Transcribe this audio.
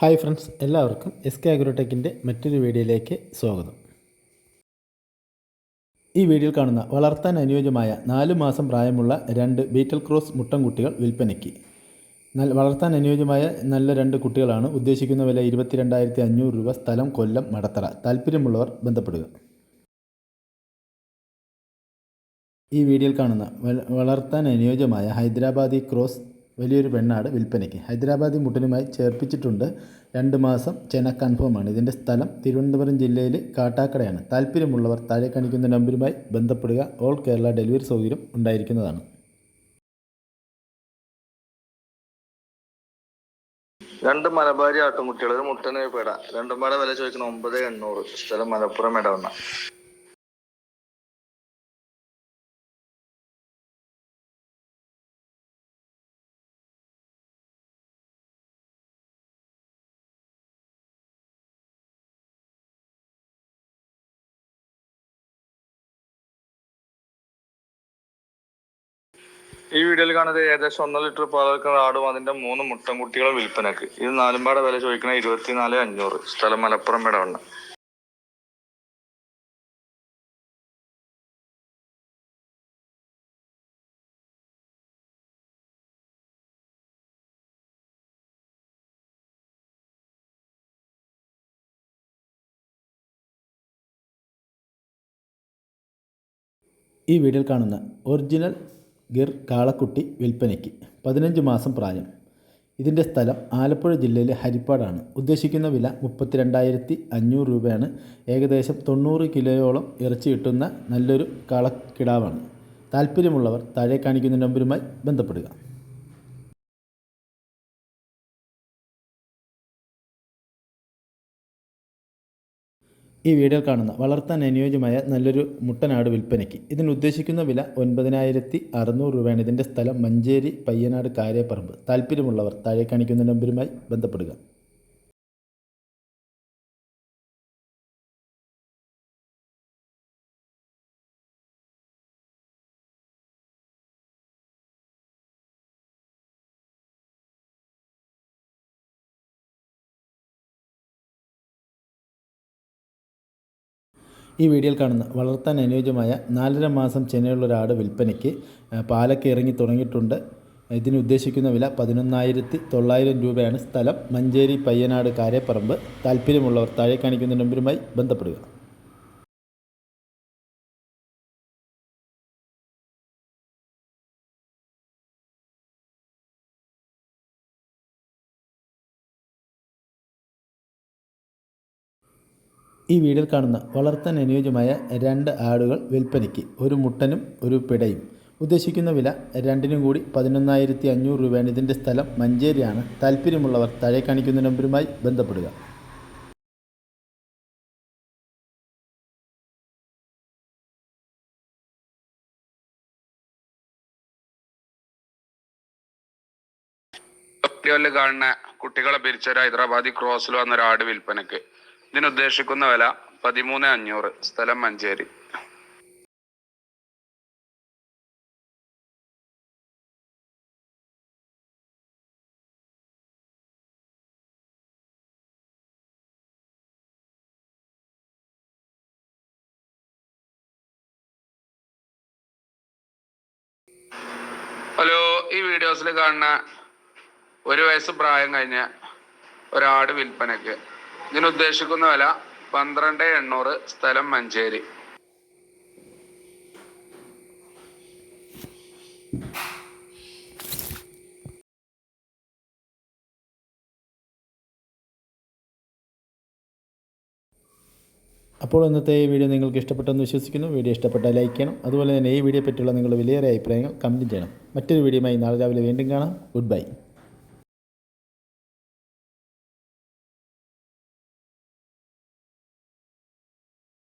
Hi friends എല്ലാവർക്കും S K അഗ്രോടെക്കിന്റെ മറ്റൊരു വീഡിയോയിലേക്ക് സ്വാഗതം. ഈ വീഡിയോയിൽ കാണുന്ന വളർത്താൻ അനുയോജ്യമായ നാല് മാസം പ്രായമുള്ള രണ്ട് ബീറ്റൽ ക്രോസ് മുട്ടൻകുട്ടികൾ വിൽപ്പനയ്ക്ക്. വളർത്താൻ അനുയോജ്യമായ നല്ല രണ്ട് കുട്ടികളാണ് ഉദ്ദേശിക്കുന്ന വില ഇരുപത്തിരണ്ടായിരത്തി അഞ്ഞൂറ് രൂപ സ്ഥലം കൊല്ലം മടത്തറ. താല്പര്യമുള്ളവർ ബന്ധപ്പെടുക. ഈ വീഡിയോയിൽ കാണുന്ന വളർത്താൻ അനുയോജ്യമായ ഹൈദരാബാദി ക്രോസ് വലിയൊരു പെണ്ണാട് വിൽപ്പനയ്ക്ക്. ഹൈദരാബാദി മുട്ടനുമായി ചേർപ്പിച്ചിട്ടുണ്ട് രണ്ട് മാസം ചെന കൺഫേമാണ്. ഇതിന്റെ സ്ഥലം തിരുവനന്തപുരം ജില്ലയിൽ കാട്ടാക്കടയാണ്. താല്പര്യമുള്ളവർ താഴെ കാണിക്കുന്ന നമ്പരുമായി ബന്ധപ്പെടുക. ഓൾ കേരള ഡെലിവറി സൗകര്യം ഉണ്ടായിരിക്കുന്നതാണ്. രണ്ട് മലബാരി ആട്ടുംകുട്ടികൾ മുട്ടനെ പേട. രണ്ടും പാടെ വില ചോദിക്കണം ഒമ്പത് എണ്ണൂറ്. സ്ഥലം മലപ്പുറം ഇടവണ്ണ ഈ വീഡിയോയിൽ കാണുന്നത് ഏകദേശം ഒന്നര ലിറ്റർ പാലക്കുന്ന ആടും അതിന്റെ മൂന്ന് മുട്ടൻകുട്ടികളും വിൽപ്പനക്ക്. ഇത് നാലുംപാടെ വില ചോദിക്കണ ഇരുപത്തിനാല് അഞ്ഞൂറ്. സ്ഥലം മലപ്പുറം ഇടവണ്ണ ഈ വീഡിയോയിൽ കാണുന്ന ഒറിജിനൽ ഗിർ കാളക്കുട്ടി വിൽപ്പനയ്ക്ക്. പതിനഞ്ച് മാസം പ്രായം. ഇതിന്റെ സ്ഥലം ആലപ്പുഴ ജില്ലയിലെ ഹരിപ്പാടാണ്. ഉദ്ദേശിക്കുന്ന വില മുപ്പത്തിരണ്ടായിരത്തി അഞ്ഞൂറ് രൂപയാണ്. ഏകദേശം തൊണ്ണൂറ് കിലോയോളം ഇറച്ചി കിട്ടുന്ന നല്ലൊരു കാളക്കിടാവാണ്. താല്പര്യമുള്ളവർ താഴെ കാണിക്കുന്ന നമ്പരുമായി ബന്ധപ്പെടുക. ഈ വീഡിയോ കാണുന്ന വളർത്താൻ അനുയോജ്യമായ നല്ലൊരു മുട്ടനാട് വിൽപ്പനയ്ക്ക്. ഇതിന് ഉദ്ദേശിക്കുന്ന വില ഒൻപതിനായിരത്തി അറുന്നൂറ് രൂപയാണ്. ഇതിന്റെ സ്ഥലം മഞ്ചേരി പയ്യനാട് കാര്യപ്പറമ്പ് താല്പര്യമുള്ളവർ താഴെ കാണിക്കുന്ന നമ്പരുമായി ബന്ധപ്പെടുക. ഈ വീഡിയോയിൽ കാണുന്ന വളർത്താൻ അനുയോജ്യമായ നാലര മാസം ചെനയുള്ള ഒരാട് വിൽപ്പനയ്ക്ക് പാലൊക്കെ ഇറങ്ങി തുടങ്ങിയിട്ടുണ്ട്. ഇതിന് ഉദ്ദേശിക്കുന്ന വില പതിനൊന്നായിരത്തി തൊള്ളായിരം രൂപയാണ് സ്ഥലം. മഞ്ചേരി പയ്യനാട് കാരേപ്പറമ്പ് താല്പര്യമുള്ളവർ താഴെ കാണിക്കുന്ന നമ്പരുമായി ബന്ധപ്പെടുക. ഈ വീഡിയോയിൽ കാണുന്ന വളർത്താൻ അനുയോജ്യമായ രണ്ട് ആടുകൾ വിൽപ്പനയ്ക്ക് ഒരു മുട്ടനും ഒരു പിടയും. ഉദ്ദേശിക്കുന്ന വില രണ്ടിനും കൂടി പതിനൊന്നായിരത്തി അഞ്ഞൂറ് രൂപയാണ്. ഇതിന്റെ സ്ഥലം മഞ്ചേരിയാണ്. താല്പര്യമുള്ളവർ താഴെ കാണിക്കുന്ന നമ്പരുമായി ബന്ധപ്പെടുക. കാണുന്ന കുട്ടികളെ പിരിച്ചൊരു ഹൈദരാബാദി ക്രോസിൽ വന്ന ഒരു ആട് വിൽപ്പനക്ക് ഇതിന് ഉദ്ദേശിക്കുന്ന വില പതിമൂന്ന് അഞ്ഞൂറ്. സ്ഥലം മഞ്ചേരി. ഹലോ ഈ വീഡിയോസിൽ കാണുന്ന ഒരു വയസ്സ് പ്രായം കഴിഞ്ഞ ഒരാട് വിൽപ്പനക്ക് ഇതിന് ഉദ്ദേശിക്കുന്ന വില പന്ത്രണ്ട് എണ്ണൂറ് സ്ഥലം മഞ്ചേരി. അപ്പോൾ ഇന്നത്തെ ഈ വീഡിയോ നിങ്ങൾക്ക് ഇഷ്ടപ്പെട്ടെന്ന് വിശ്വസിക്കുന്നു. വീഡിയോ ഇഷ്ടപ്പെട്ടാൽ ലൈക്ക് ചെയ്യണം. അതുപോലെ തന്നെ ഈ വീഡിയോ പറ്റിയുള്ള നിങ്ങളുടെ വിലയേറെ അഭിപ്രായങ്ങൾ കമന്റ് ചെയ്യണം. മറ്റൊരു വീഡിയോയുമായി നാളെ രാവിലെ വീണ്ടും കാണാം. Good bye.